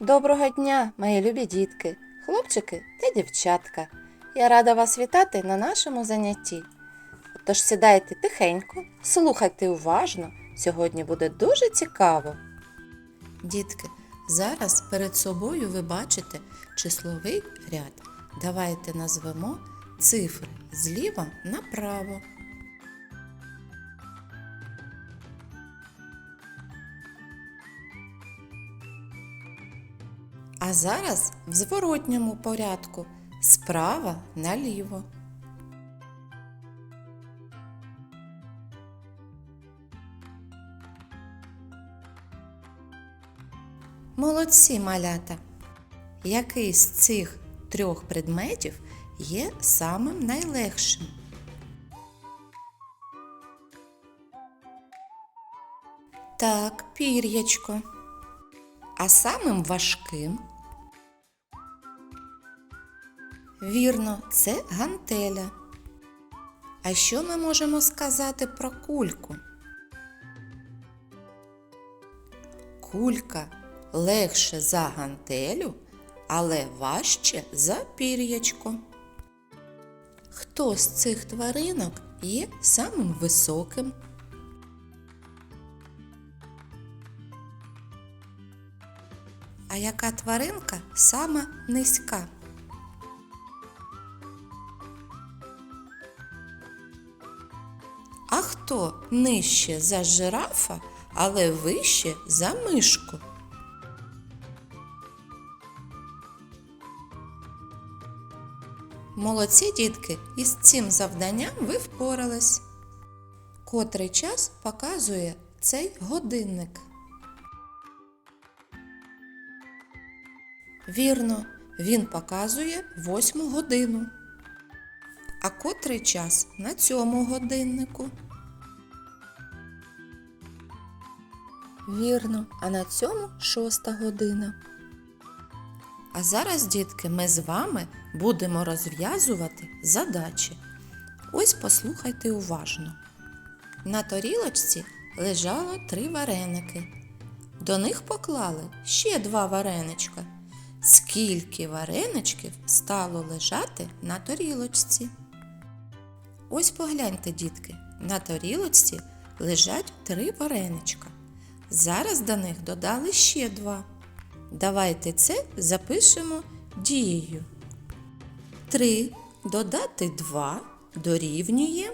Доброго дня, мої любі дітки, хлопчики та дівчатка. Я рада вас вітати на нашому занятті. Тож сідайте тихенько, слухайте уважно. Сьогодні буде дуже цікаво. Дітки, зараз перед собою ви бачите числовий ряд. Давайте назвемо цифри зліва направо. А зараз в зворотньому порядку справа наліво. Молодці малята! Який з цих трьох предметів є самим найлегшим? Так, пір'ячко. А самим важким? Вірно, це гантеля. А що ми можемо сказати про кульку? Кулька легше за гантелю, але важче за пір'ячко. Хто з цих тваринок є самим високим? А яка тваринка сама низька? А хто нижче за жирафа, але вище за мишку? Молодці дітки, із цим завданням ви впорались. Котрий час показує цей годинник? Вірно, він показує восьму годину. А котрий час на цьому годиннику? Вірно, а на цьому шоста година. А зараз, дітки, ми з вами будемо розв'язувати задачі. Ось послухайте уважно. На торілочці лежало три вареники. До них поклали ще два вареничка. Скільки вареничків стало лежати на торілочці? Ось погляньте, дітки, на торілочці лежать три вареничка. Зараз до них додали ще два. Давайте це запишемо дією. 3 додати 2 дорівнює.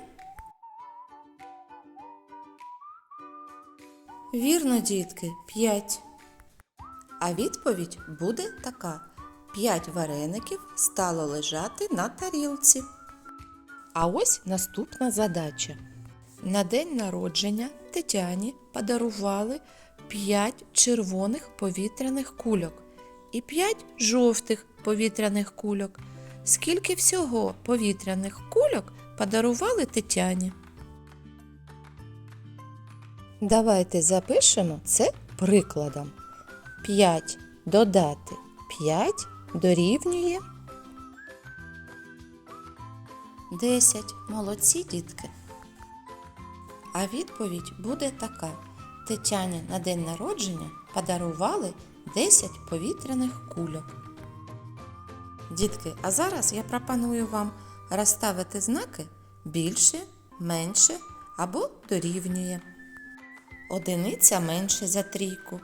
Вірно, дітки, 5. А відповідь буде така: 5 вареників стало лежати на тарілці. А ось наступна задача. На день народження Тетяні подарували 5 червоних повітряних кульок і 5 жовтих повітряних кульок. Скільки всього повітряних кульок подарували Тетяні? Давайте запишемо це прикладом. 5 додати 5 дорівнює 10. Молодці дітки. А відповідь буде така. Тетяні на день народження подарували 10 повітряних кульок. Дітки, а зараз я пропоную вам розставити знаки більше, менше або дорівнює. Одиниця менше за трійку,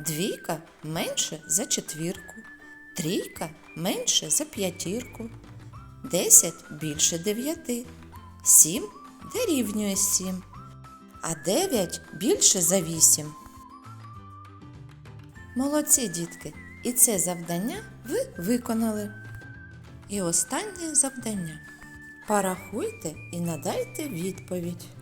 двійка менше за четвірку, трійка менше за п'ятірку, десять більше дев'яти, сім дорівнює сім, а дев'ять більше за вісім. Молодці дітки! І це завдання ви виконали. І останнє завдання. Порахуйте і надайте відповідь.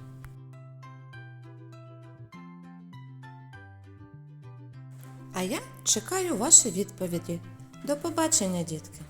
А я чекаю ваші відповіді. До побачення, дітки!